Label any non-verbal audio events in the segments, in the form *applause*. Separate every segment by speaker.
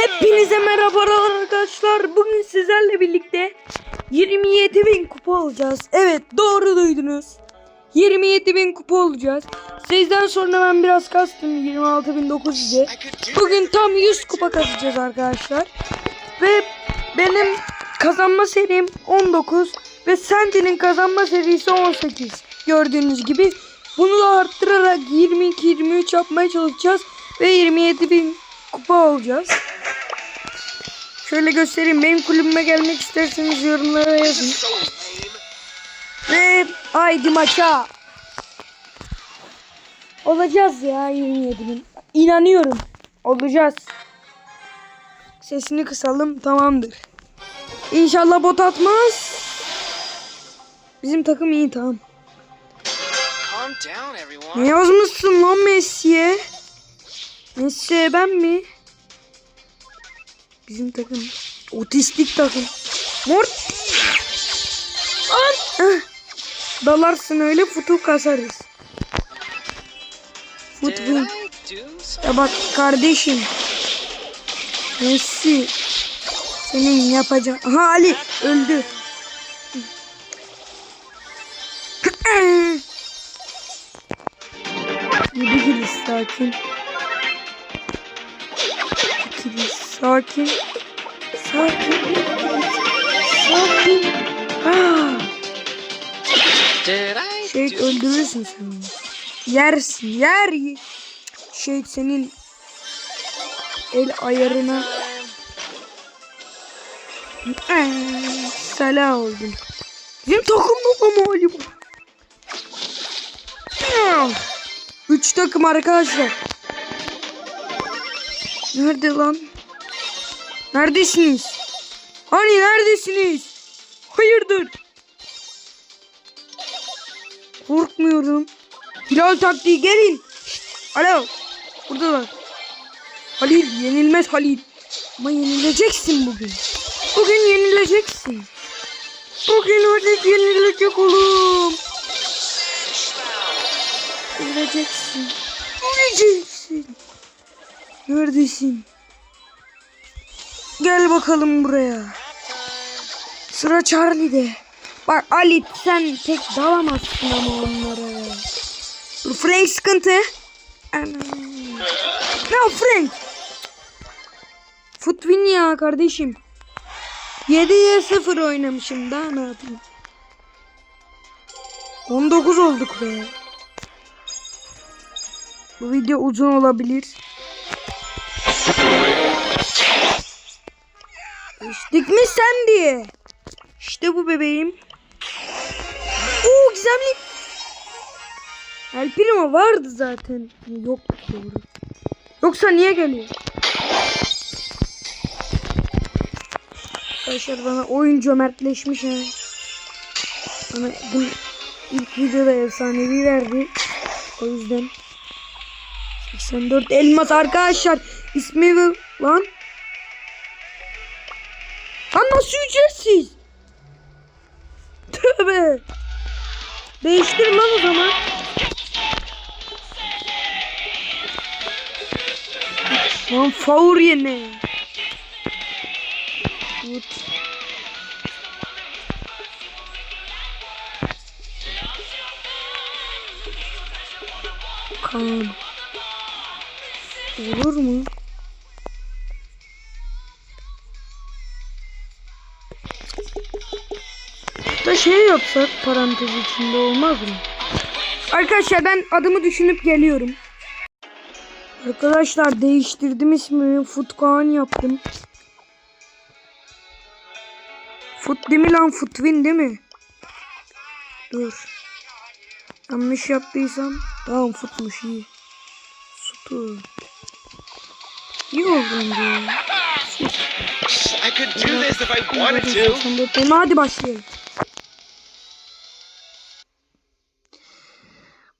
Speaker 1: Hepinize merhabalar arkadaşlar. Bugün sizlerle birlikte 27 bin kupa olacağız. Evet doğru duydunuz. 27 bin kupa olacağız. Sizden sonra ben biraz kastım 26.900'e. Bugün tam 100 kupa kazacağız arkadaşlar. Ve benim kazanma serim 19 ve Sandy'nin kazanma serisi 18. Gördüğünüz gibi bunu da arttırarak 22-23 yapmaya çalışacağız ve 27 bin kupa olacağız. Şöyle göstereyim. Benim kulübüme gelmek isterseniz yorumlara yazın. Ve haydi maça. Olacağız ya 27 bin. İnanıyorum. Olacağız. Sesini kısalım tamamdır. İnşallah bot atmaz. Bizim takım iyi tamam. Ne yazmışsın lan Messi'ye? Messi'ye ben mi? Bizim takım. Otistik takım. Heh. Dalarsın öyle futu kasarız. Fut
Speaker 2: Did
Speaker 1: win.
Speaker 2: I do something?
Speaker 1: Ya bak kardeşim. Messi. Senin yapacağın. Aha Ali öldü. *clears throat* Yedi sakin. Sakin. Sakin. Sakin. Ah. Şehit öldürürsün sen onu. Yersin yer. Şehit senin el ayarına Ee, Salah oldun. Bizim takım babam Ali bu. Üç takım arkadaşlar. Nerede lan? Neredesiniz? Hani neredesiniz? Hayırdır? Korkmuyorum. Hilal taktiği gelin. Alo. Buradalar. Halil yenilmez Halil. Ama yenileceksin bugün. Bugün yenileceksin. Bugün Halil yenilecek oğlum. Yenileceksin. Yenileceksin. Neredesin? Gel bakalım buraya. Sıra Charlie'de. Bak Ali sen tek dalamazsın ama onlara. Dur Frank sıkıntı. Ne Frank? Futwin ya kardeşim. 7'ye 0 oynamışım daha ne yapayım. 19 olduk be. Bu video uzun olabilir. Mi sen diye. İşte bu bebeğim. Oo gizemli. El Primo vardı zaten. Yok doğru. Yoksa niye geliyor? Arkadaşlar bana oyun cömertleşmiş ha. Bana bu ilk videoda efsanevi verdi. O yüzden 84 elmas arkadaşlar. İsmi lan. Lan nasıl ücretsiz? Tövbe. Değiştir lan o zaman. Lan faur yine. Tut. Kan. Olur mu? Da şey yapsak parantez içinde olmaz mı? Arkadaşlar ben adımı düşünüp geliyorum. Arkadaşlar değiştirdim ismimi. Futkan yaptım. Fut değil mi lan? Futwin değil mi? Dur. Yanlış yaptıysam. Tamam futmuş iyi. Sutu. İyi oldu bence.
Speaker 2: I could do this if I wanted to.
Speaker 1: 84 elma. Hadi başlayalım.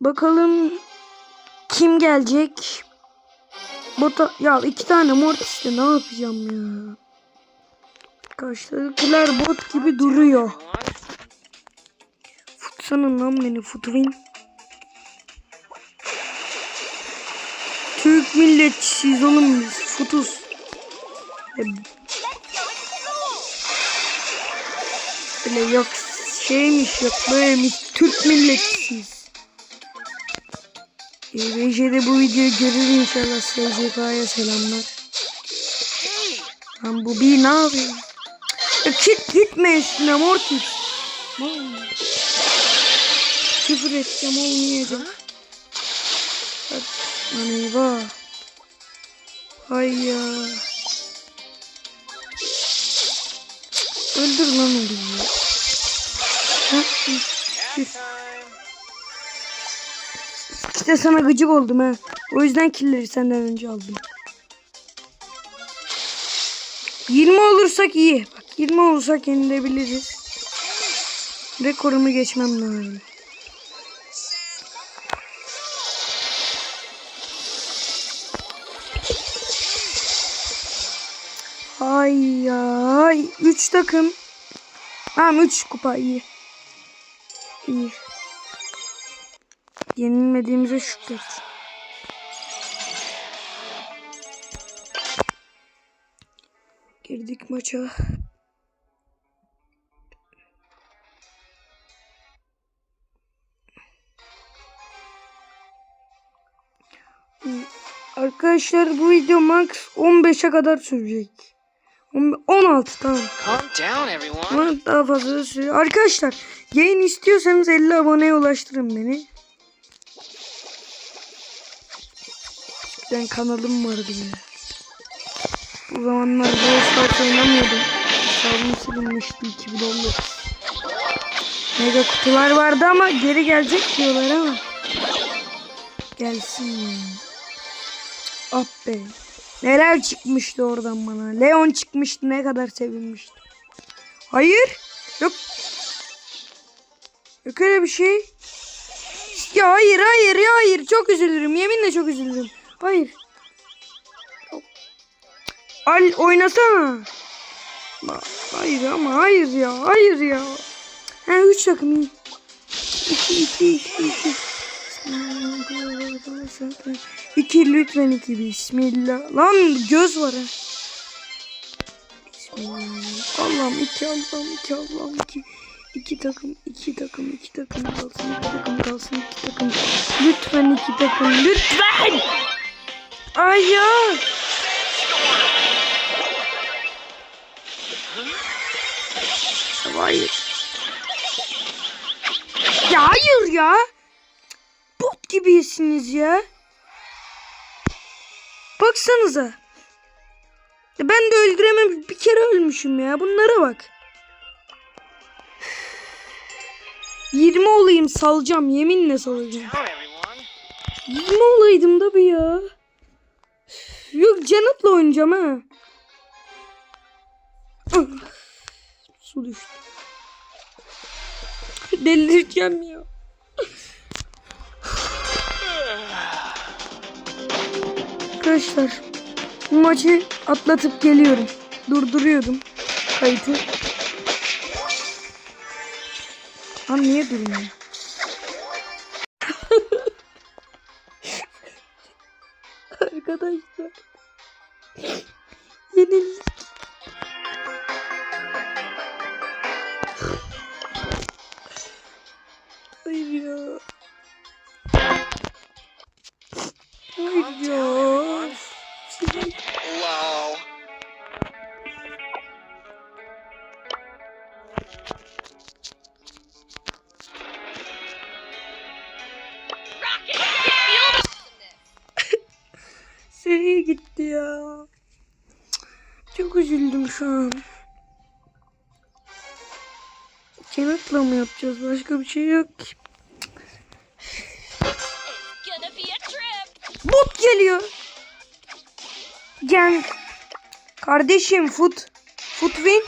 Speaker 1: Bakalım kim gelecek? Bota ya iki tane mortis ne yapacağım ya? Karşıdakiler bot gibi duruyor. Futsanın lan beni Futwin. Türk milletçisiyiz oğlum biz. Futuz. E, Böyle yok şeymiş yok böylemiş Türk milletisiyiz. E, Reji de bu videoyu görür inşallah SCK'ya selamlar. Lan bu bir ne yapıyor? Ya git gitme üstüne Mortis. Küfür edeceğim olmayacak. Bak, Lan eyvah. Hay ya. Öldür lan onu. Ha, İşte sana gıcık oldum ha. O yüzden killeri senden önce aldım. 20 olursak iyi. Bak 20 olursak yenilebiliriz. Rekorumu geçmem lazım. Ay ay. 3 takım. Tamam 3 kupa iyi. İyi. Yenilmediğimize şükür. Girdik maça. Arkadaşlar bu video max 15'e kadar sürecek. On- 16 tamam. Ama daha fazla sürüyor. Arkadaşlar yayın istiyorsanız 50 aboneye ulaştırın beni. Ben kanalım vardı ya. O zamanlar Brawl oynamıyordum. Hesabım silinmişti 2019. Mega kutular vardı ama geri gelecek diyorlar ama. Gelsin. Ah be. Neler çıkmıştı oradan bana. Leon çıkmıştı ne kadar sevinmiştim. Hayır. Yok. Yok öyle bir şey. Ya hayır hayır ya hayır. Çok üzülürüm. Yeminle çok üzülürüm. Hayır. Al oynasana. Hayır ama hayır ya. Hayır ya. Ha üç takım iyi. İki iki iki iki. İki lütfen iki bismillah. Lan göz var ha. Bismillah. Allah'ım iki Allah'ım iki Allah'ım iki. İki takım, iki takım, iki takım kalsın, iki takım kalsın, iki takım. Lütfen iki takım, lütfen. Ay ya. Hayır. Ya hayır ya. Bot gibisiniz ya. Baksanıza. Ben de öldüremem. Bir kere ölmüşüm ya. Bunlara bak. 20 olayım salacağım. Yeminle salacağım.
Speaker 2: Down, everyone.
Speaker 1: 20 olaydım da bir ya. Yok Janet'la oynayacağım ha. Su düştü. Delireceğim ya. Arkadaşlar bu maçı atlatıp geliyorum. Durduruyordum kayıtı. Lan niye durmuyor? Thank *laughs*
Speaker 2: you.
Speaker 1: Seri gitti ya. Çok üzüldüm şu an. Kenatla mı yapacağız? Başka bir şey yok ki. Bot geliyor. Gel. Kardeşim foot. Foot win.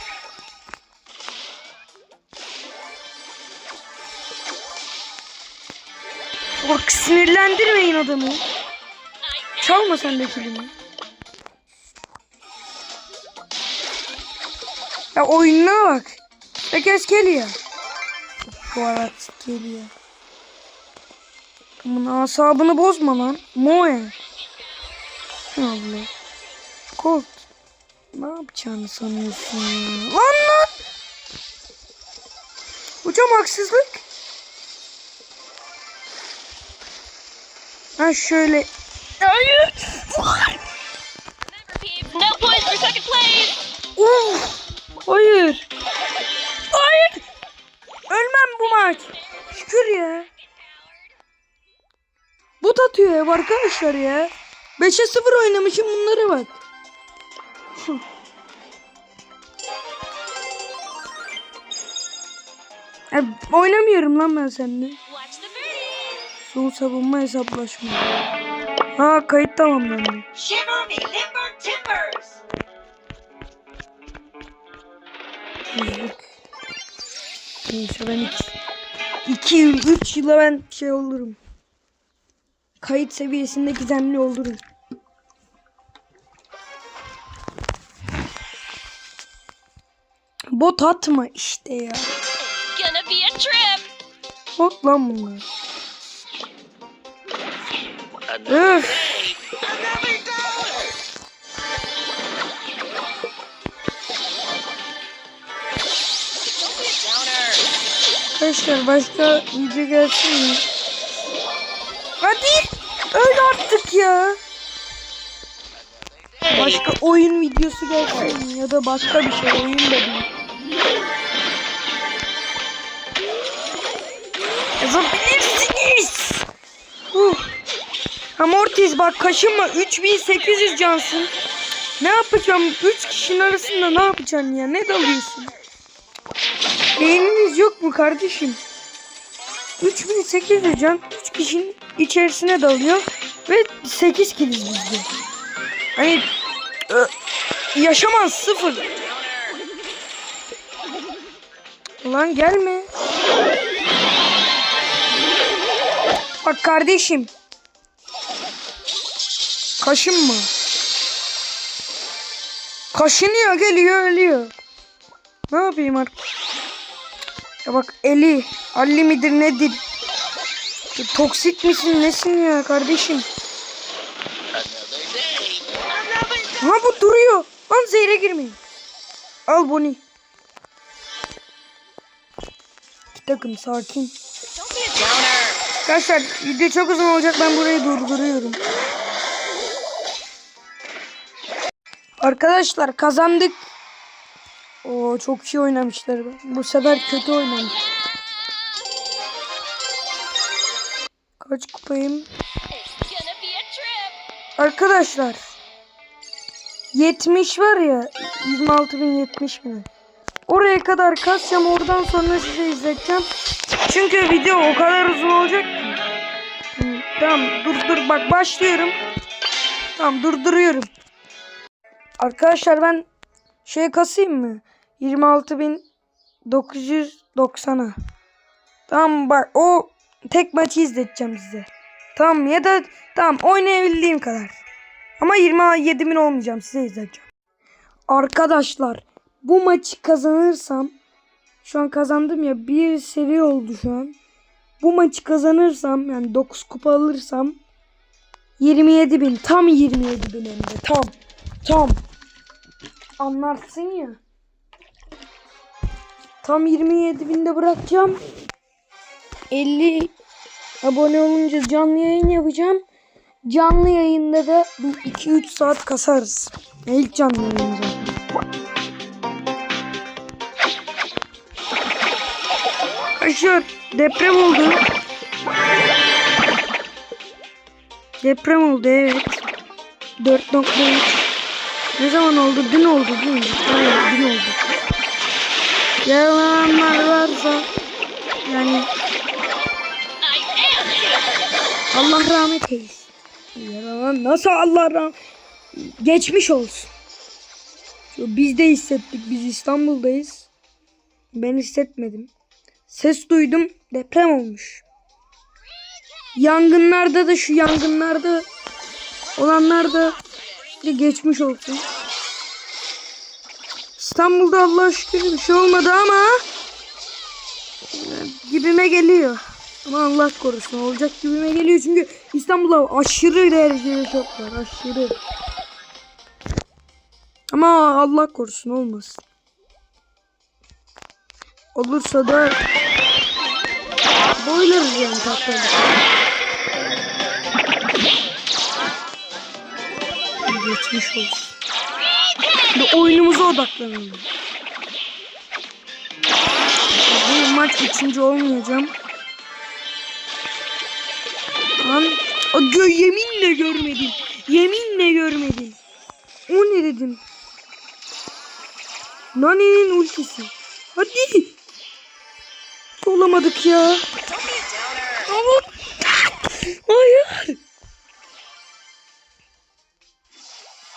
Speaker 1: Bak sinirlendirmeyin adamı. Çalma sen de kilimi. Ya oyununa bak. Herkes geliyor. Bu arat geliyor. Bunun asabını bozma lan. Moe. Allah. Colt. Ne yapacağını sanıyorsun? Lan lan! Hocam haksızlık. Ha şöyle. Hayır.
Speaker 3: No points for second place.
Speaker 1: Of. Hayır. Hayır. Ölmem bu maç. Şükür ya. Bot atıyor ya arkadaşlar ya. 5'e 0 oynamışım bunlara bak. *laughs* Ya, oynamıyorum lan ben seninle. Son savunma hesaplaşma. Ha kayıt tamamlandı. Neyse ben iki, iki yıl, üç yıla ben şey olurum. Kayıt seviyesinde gizemli olurum. Bot atma işte ya. Bot lan bunlar.
Speaker 2: Downer.
Speaker 1: Arkadaşlar başka video gelsin mi? Hadi öl artık ya. Başka oyun videosu gelsin ya da başka bir şey oyun da değil. Amortiz bak kaşınma 3800 cansın. Ne yapacağım? 3 kişinin arasında ne yapacaksın ya? Ne dalıyorsun? Beyniniz yok mu kardeşim? 3800 can 3 kişinin içerisine dalıyor ve 8 kiliz bizde. Hani yaşamaz sıfır. Ulan gelme. Bak kardeşim. Kaşınma. Kaşınıyor geliyor ölüyor. Ne yapayım artık? Ya bak Eli, Ali midir nedir? Ya Toksik misin nesin ya kardeşim? Ha bu duruyor. Lan zehre girmeyin. Al Bonnie. İki takım sakin. Arkadaşlar video çok uzun olacak ben burayı durduruyorum. Arkadaşlar kazandık. Oo çok iyi oynamışlar. Bu sefer kötü oynamış. Kaç kupayım? Arkadaşlar 70 var ya 26.070 mi? Oraya kadar kasacağım oradan sonra size izleteceğim. Çünkü video o kadar uzun olacak ki. Tamam dur dur bak başlıyorum. Tamam durduruyorum. Arkadaşlar ben şey kasayım mı? 26.990'a. Tamam bak o tek maçı izleteceğim size. Tamam ya da tamam oynayabildiğim kadar. Ama 27 bin olmayacağım size izleteceğim. Arkadaşlar bu maçı kazanırsam şu an kazandım ya bir seri oldu şu an. Bu maçı kazanırsam yani 9 kupa alırsam 27 bin tam 27 bin hem de tam tam anlarsın ya. Tam 27 binde bırakacağım. 50 abone olunca canlı yayın yapacağım. Canlı yayında da bir 2-3 saat kasarız. İlk canlı yayın zaten. Arkadaşlar deprem oldu. Deprem oldu evet. 4.3 Ne zaman oldu? Dün oldu değil mi? Aynen dün oldu. Yaralananlar varsa yani. Allah rahmet eylesin. Yaralan nasıl Allah rahmet Geçmiş olsun. Biz de hissettik. Biz İstanbul'dayız. Ben hissetmedim. Ses duydum. Deprem olmuş. Yangınlarda da şu yangınlarda olanlar da geçmiş olsun. İstanbul'da Allah şükür bir şey olmadı ama gibime geliyor. Ama Allah korusun olacak gibime geliyor çünkü İstanbul'da aşırı derecede çok var aşırı. Ama Allah korusun olmasın. Olursa da boylarız yani tatlı. Geçmiş olsun. Şimdi oyunumuza odaklanalım. Bu maç üçüncü olmayacağım. Lan o gö yeminle görmedim. Yeminle görmedim. O ne dedim? Nani'nin ultisi. Hadi. Olamadık ya. Hayır.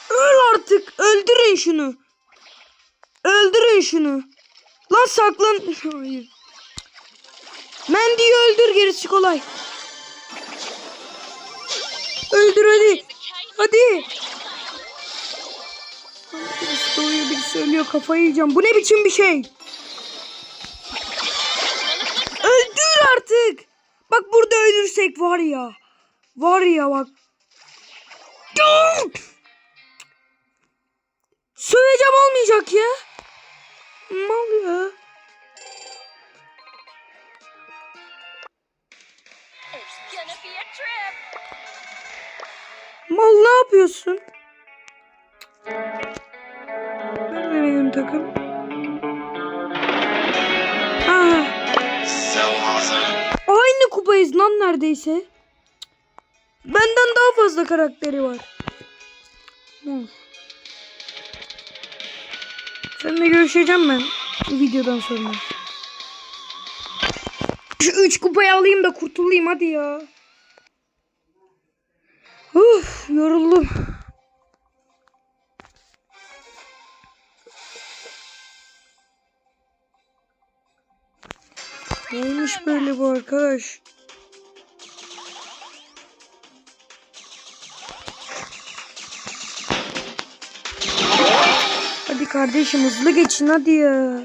Speaker 1: Öl artık. Öldürün şunu. Öldürün şunu. Lan saklan. *laughs* Hayır. Mendy'yi öldür gerisi kolay. Öldür hadi. Hadi. Birisi doğuyor birisi ölüyor kafayı yiyeceğim. Bu ne biçim bir şey? Öldür artık. Bak burada ölürsek var ya. Var ya bak. Söveceğim olmayacak ya. Mal ya. Mal ne yapıyorsun? Nerede benim takım?
Speaker 2: Awesome.
Speaker 1: aynı kupayız lan neredeyse. Benden daha fazla karakteri var. Of. Seninle görüşeceğim ben videodan sonra. Şu üç kupayı alayım da kurtulayım hadi ya. Uf yoruldum. Neymiş böyle bu arkadaş? Hadi kardeşim hızlı geçin hadi ya.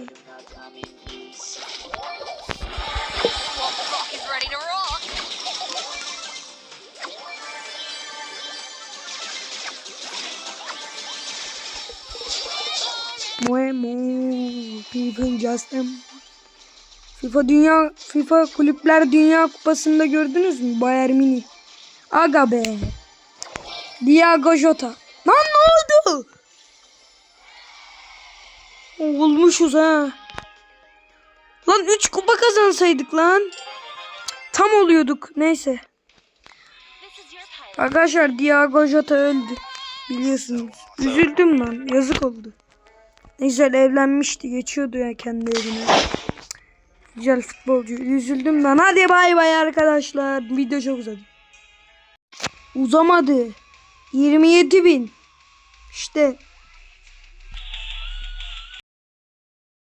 Speaker 1: Muemo. FIFA Justin. FIFA Dünya FIFA Kulüpler Dünya Kupası'nda gördünüz mü? Bayern Münih. Aga be. Diego Jota. Olmuşuz ha. Lan 3 kupa kazansaydık lan. Tam oluyorduk. Neyse. Arkadaşlar Diego Jota öldü. Biliyorsunuz. Üzüldüm lan. Yazık oldu. Ne güzel evlenmişti. Geçiyordu ya kendi evine. Güzel futbolcu. Üzüldüm ben. Hadi bay bay arkadaşlar. Video çok uzadı. Uzamadı. 27 bin. İşte